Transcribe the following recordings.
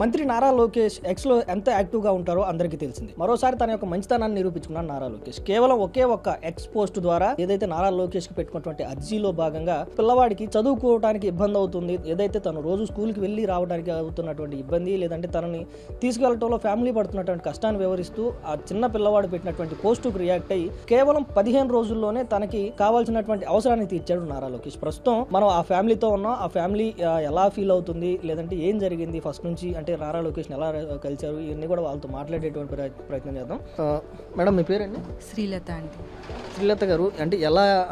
మంత్రి నారా లోకేష్ ఎక్స్లో ఎంత యాక్టివ్గా ఉంటారో అందరికీ తెలిసింది. మరోసారి తన యొక్క మంచితనాన్ని నిరూపించుకున్నాడు నారా లోకేష్. కేవలం ఒకే ఒక్క ఎక్స్ పోస్ట్ ద్వారా ఏదైతే నారా లోకేష్కి పెట్టుకున్నటువంటి అర్జీలో భాగంగా పిల్లవాడికి చదువుకోవడానికి ఇబ్బంది అవుతుంది ఏదైతే తను రోజు స్కూల్కి వెళ్ళి రావడానికి అవుతున్నటువంటి ఇబ్బంది లేదంటే తనని తీసుకెళ్ళడంలో ఫ్యామిలీ పడుతున్నటువంటి కష్టాన్ని వివరిస్తూ ఆ చిన్న పిల్లవాడు పెట్టినటువంటి పోస్టుకు రియాక్ట్ అయ్యి కేవలం పదిహేను రోజుల్లోనే తనకి కావాల్సినటువంటి అవసరాన్ని తీర్చాడు నారా లోకేష్. ప్రస్తుతం మనం ఆ ఫ్యామిలీతో ఉన్నాం. ఆ ఫ్యామిలీ ఎలా ఫీల్ అవుతుంది లేదంటే ఏం జరిగింది ఫస్ట్ నుంచి అంటే నారా లోకేష్ ఎలా కలిశారు ఇవన్నీ కూడా వాళ్ళతో మాట్లాడేటువంటి ప్రయ- ప్రయత్నం చేద్దాం. మేడం మీ పేరండి? శ్రీలత అండి. శ్రీలత గారు అంటే ఎలా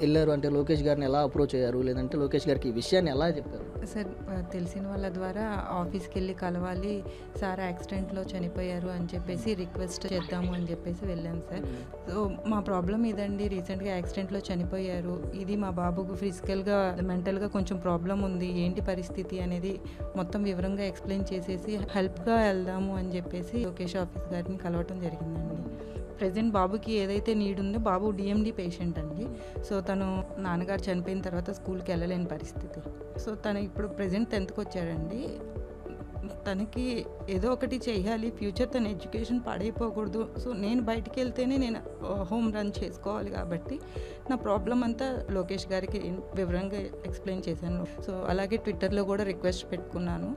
వెళ్ళారు? అంటే లోకేష్ గారిని ఎలా అప్రోచ్ అయ్యారు? లేదంటే లోకేష్ గారికి ఈ విషయాన్ని ఎలా చెప్పారు? సార్ తెలిసిన వాళ్ళ ద్వారా ఆఫీస్కి వెళ్ళి కలవాలి సార్ యాక్సిడెంట్లో చనిపోయారు అని చెప్పేసి రిక్వెస్ట్ చేద్దాము అని చెప్పేసి వెళ్ళాం సార్. సో మా ప్రాబ్లం ఇదండి రీసెంట్గా యాక్సిడెంట్లో చనిపోయారు. ఇది మా బాబుకు ఫిజికల్గా మెంటల్గా కొంచెం ప్రాబ్లం ఉంది. ఏంటి పరిస్థితి అనేది మొత్తం వివరంగా ఎక్స్ప్లెయిన్ చేసేసి హెల్ప్గా వెళ్దాము అని చెప్పేసి లోకేష్ ఆఫీస్ గారిని కలవటం జరిగిందండి. ప్రజెంట్ బాబుకి ఏదైతే నీడ్ ఉందో బాబు డిఎండి పేషెంట్ అండి. సో తను నాన్నగారు చనిపోయిన తర్వాత స్కూల్కి వెళ్ళలేని పరిస్థితి. సో తను ఇప్పుడు ప్రజెంట్ టెన్త్కి వచ్చాడండి. తనకి ఏదో ఒకటి చేయాలి. ఫ్యూచర్ తన ఎడ్యుకేషన్ పాడైపోకూడదు. సో నేను బయటికి వెళ్తేనే నేను హోమ్ రన్ చేసుకోవాలి కాబట్టి నా ప్రాబ్లం అంతా లోకేష్ గారికి వివరంగా ఎక్స్ప్లెయిన్ చేశాను. సో అలాగే ట్విట్టర్లో కూడా రిక్వెస్ట్ పెట్టుకున్నాను.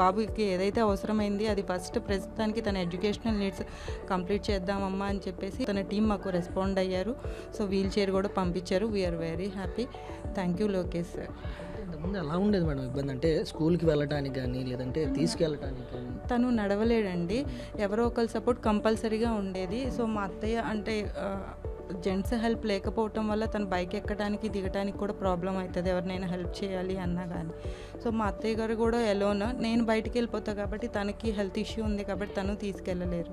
బాబుకి ఏదైతే అవసరమైంది అది ఫస్ట్ ప్రస్తుతానికి తన ఎడ్యుకేషనల్ నీడ్స్ కంప్లీట్ చేద్దామమ్మా అని చెప్పేసి తన టీం మాకు రెస్పాండ్ అయ్యారు. సో వీల్ చైర్ కూడా పంపించారు. We're very happy thank you Lokesh sir ఇంతకుముందు ఎలా ఉండేది మేడం ఇబ్బంది? అంటే స్కూల్కి వెళ్ళటానికి కానీ లేదంటే తీసుకెళ్ళటానికి కానీ? తను నడవలేడండి. ఎవరో ఒకరి సపోర్ట్ కంపల్సరీగా ఉండేది. సో మా అత్తయ్య అంటే జెంట్స్ హెల్ప్ లేకపోవటం వల్ల తను బైక్ ఎక్కడానికి దిగడానికి కూడా ప్రాబ్లం అవుతుంది. ఎవరినైనా హెల్ప్ చేయాలి అన్నా కానీ సో మా అత్తయ్య గారు కూడా ఎలోన్ నేను బయటికి వెళ్ళిపోతా కాబట్టి తనకి హెల్త్ ఇష్యూ ఉంది కాబట్టి తను తీసుకెళ్ళలేరు.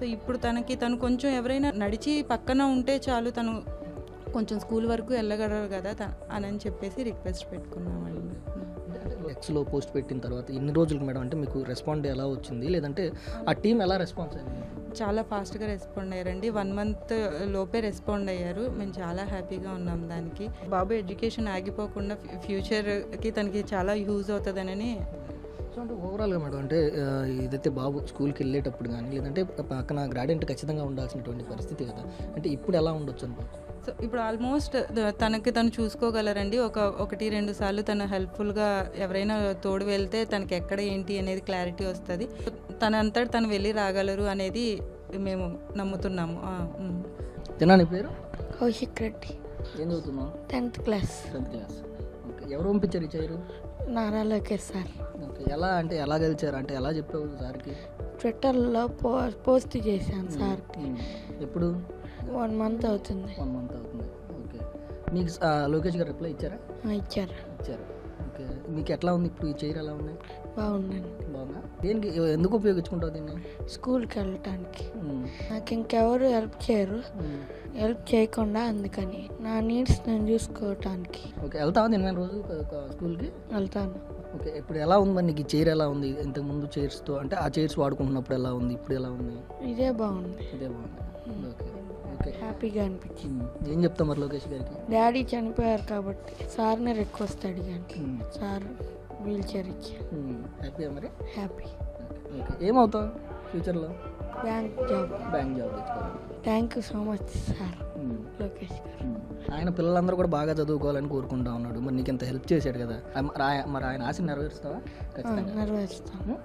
సో ఇప్పుడు తనకి తను కొంచెం ఎవరైనా నడిచి పక్కన ఉంటే చాలు తను కొంచెం స్కూల్ వరకు వెళ్ళగలరు కదా అని అని చెప్పేసి రిక్వెస్ట్ పెట్టుకున్నామండి ఎక్స్లో పోస్ట్ పెట్టిన తర్వాత ఎన్ని రోజులకు మేడం అంటే మీకు రెస్పాండ్ ఎలా వచ్చింది? లేదంటే ఆ టీం ఎలా రెస్పాన్స్ అయింది? చాలా ఫాస్ట్గా రెస్పాండ్ అయ్యారండి. వన్ మంత్ లోపే రెస్పాండ్ అయ్యారు. మేము చాలా హ్యాపీగా ఉన్నాం దానికి. బాబు ఎడ్యుకేషన్ ఆగిపోకుండా ఫ్యూచర్కి తనకి చాలా యూజ్ అవుతుందనని సో అంటే ఓవరాల్గా మేడం అంటే ఇదైతే బాబు స్కూల్కి వెళ్ళేటప్పుడు కానీ లేదంటే పక్కన గ్రాడెంట్ ఖచ్చితంగా ఉండాల్సినటువంటి పరిస్థితి కదా. అంటే ఇప్పుడు ఎలా ఉండొచ్చు అనుకోవచ్చు సో ఇప్పుడు ఆల్మోస్ట్ తనకి తను చూసుకోగలరండి. ఒక ఒకటి రెండు సార్లు తను హెల్ప్ఫుల్గా ఎవరైనా తోడు వెళ్తే తనకి ఎక్కడ ఏంటి అనేది క్లారిటీ వస్తుంది. తనంతట తను వెళ్ళి రాగలరు అనేది మేము నమ్ముతున్నాము. ఆ, ఉమ్. తినా నీ పేరు? కౌశిక్ రెడ్డి. ఏం చదువుతున్నావు? Tenth class. Tenth class. Okay. ఎవరు పంపించారు ఈ chair? Nara Lokesh sir. Okay ఎలా అంటే ఎలా గెలిచారు? అంటే ఎలా చెప్పావు సార్కి? ట్విట్టర్లో పో పోస్ట్ చేశాను సార్. ఎప్పుడు? వన్ మంత్ అవుతుంది. వన్ మంత్ అవుతుంది. ఓకే. మీకు లోకేష్ గారు రిప్లై ఇచ్చారా? ఆ, ఇచ్చారు. ఇచ్చారు. ఓకే. మీకు ఎట్లా ఉంది ఇప్పుడు? ఈ చైర్ ఎలా ఉంది? బాగుందండి బాగుందా? దేనికి ఎందుకు ఉపయోగించుకుంటావు దీన్ని? స్కూల్కి వెళ్ళటానికి. నాకు ఇంకెవరు హెల్ప్ చేయరు. హెల్ప్ చేయకుండా అందుకని నా నీడ్స్ నేను చూసుకోవటానికి. ఓకే వెళ్తావా నేను రోజు స్కూల్కి? వెళ్తాను. ఓకే ఇప్పుడు ఎలా ఉంది మరి నీకు చైర్ ఎలా ఉంది? ఇంతకు ముందు చైర్స్తో అంటే ఆ చైర్స్ వాడుకుంటున్నప్పుడు ఎలా ఉంది? ఇప్పుడు ఎలా ఉంది? ఇదే బాగుంది. ఇదే బాగుంది. Okay okay. హ్యాపీగా అనిపించింది. ఏం చెప్తాం మరి లోకేష్ గారికి? డాడీ చనిపోయారు కాబట్టి సార్ని రిక్వెస్ట్ అడిగాను. Sir wheelchair. హ్యాపీయా మరి? హ్యాపీ. ఓకే ఏమవుతావు ఫ్యూచర్లో? Bank job. బ్యాంక్ జాబ్ తెచ్చుకోవాలి. Thank you so much sir. Lokesh గారు. ఆయన పిల్లలందరూ కూడా బాగా చదువుకోవాలని కోరుకుంటా ఉన్నాడు. మరి నీకు ఇంత హెల్ప్ చేశాడు కదా. మరి ఆయ- మరి ఆయన ఆశ నెరవేరుస్తావా? నెరవేరుస్తాను ఉమ్?